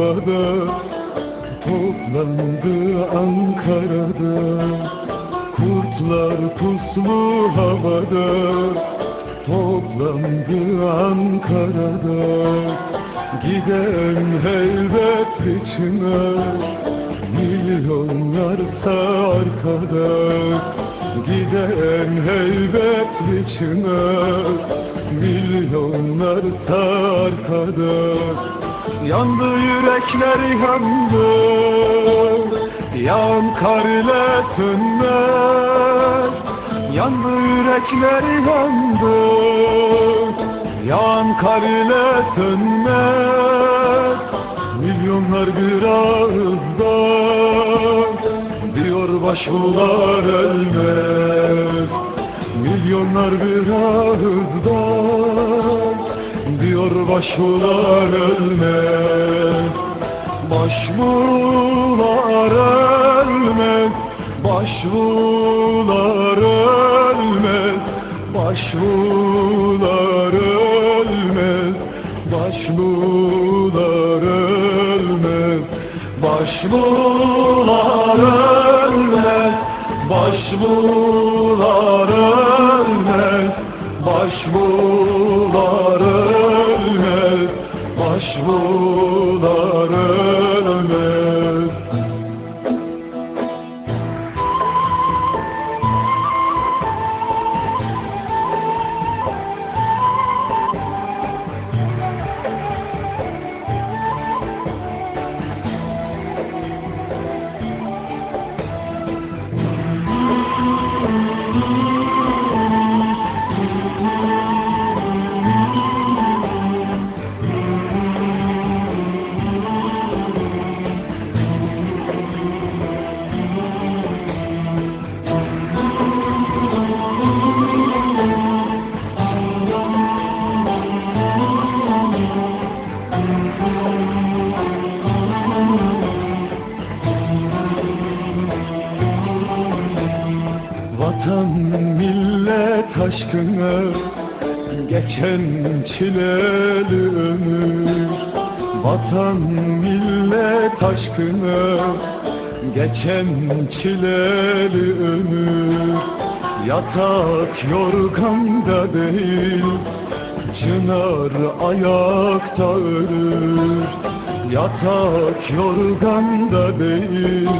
havada Toplandı Ankara'da. Kurtlar puslu havada Toplandı Ankara'da. Giden heybet içine Milyonlarsa arkada. Giden heybet içine Milyonlarsa arkada Yandı yürekler yandı Yan kar ile sönmez Yandı yürekler yandı Yan kar sönmez Milyonlar bir ağızda Diyor başvular ölmez Milyonlar bir ağızda Geliyor başlar ölmek Başvurular ölmek Başvurular ölmek Başvurular ölmek Başvurular ölmek Başvurular ölmek Başvurular ölmek Başvurular ölmek Oh. Vatan millet aşkına geçen çileli ömür. Vatan millet aşkına geçen çileli ömür. Yatak yorganda değil Çınar ayakta ölür Yatak yorganda değil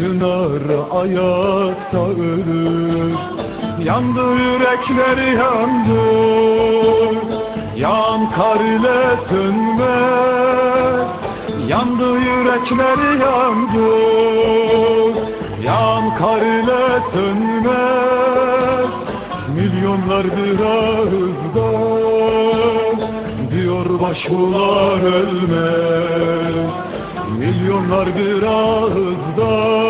Çınar ayakta ölür. Yandı yürekleri yandı. Yan kar ile sönmez Yandı yürekleri yandı. Yan kar ile sönmez Milyonlar bir ağızda Diyor başvular ölmez. Milyonlar bir ağızdan Diyor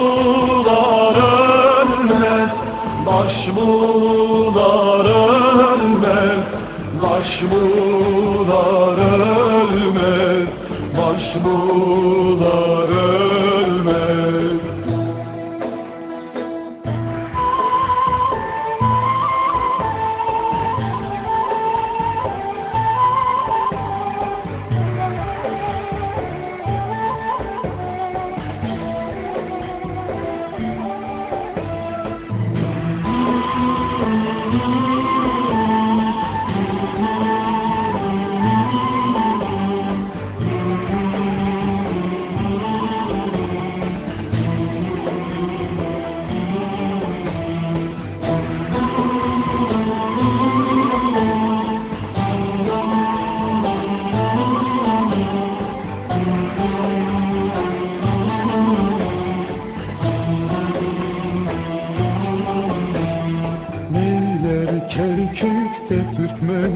Maşmular ölmez, maşmular ölmez Türkmen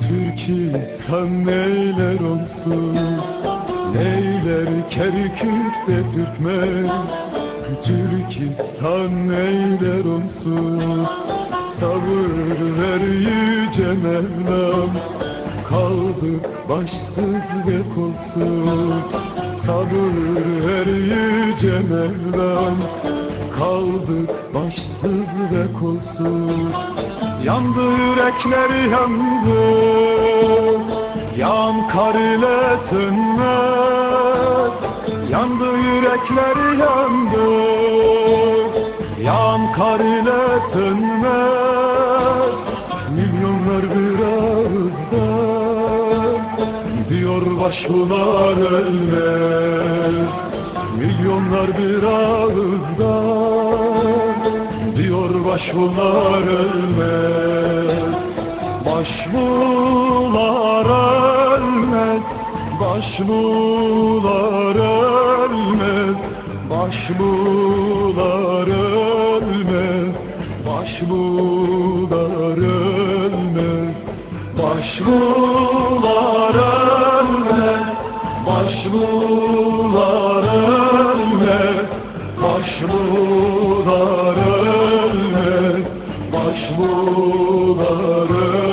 Türkistan neyler olsun Neyler Kerkük'te Türkmen. Türkistan eyler onsuz Sabır ver yüce Mevlam. Kaldık başsız ve kolsuz Sabır ver yüce Mevlam. Kaldık başsız ve kolsuz Yandı yürekler yandı. Yan kar ile sönmez Yandı yürekler yandı. Yan kar ile sönmez Milyonlar bir ağızdan Diyor başvular ölmez Milyonlar bir ağızdan Diyor başvular ölmez Başbular ölmez, başbular ölmez, başbular ölmez, başbular ölmez, başbular ölmez, başbular ölmez, başbular ölmez, başbular ölmez.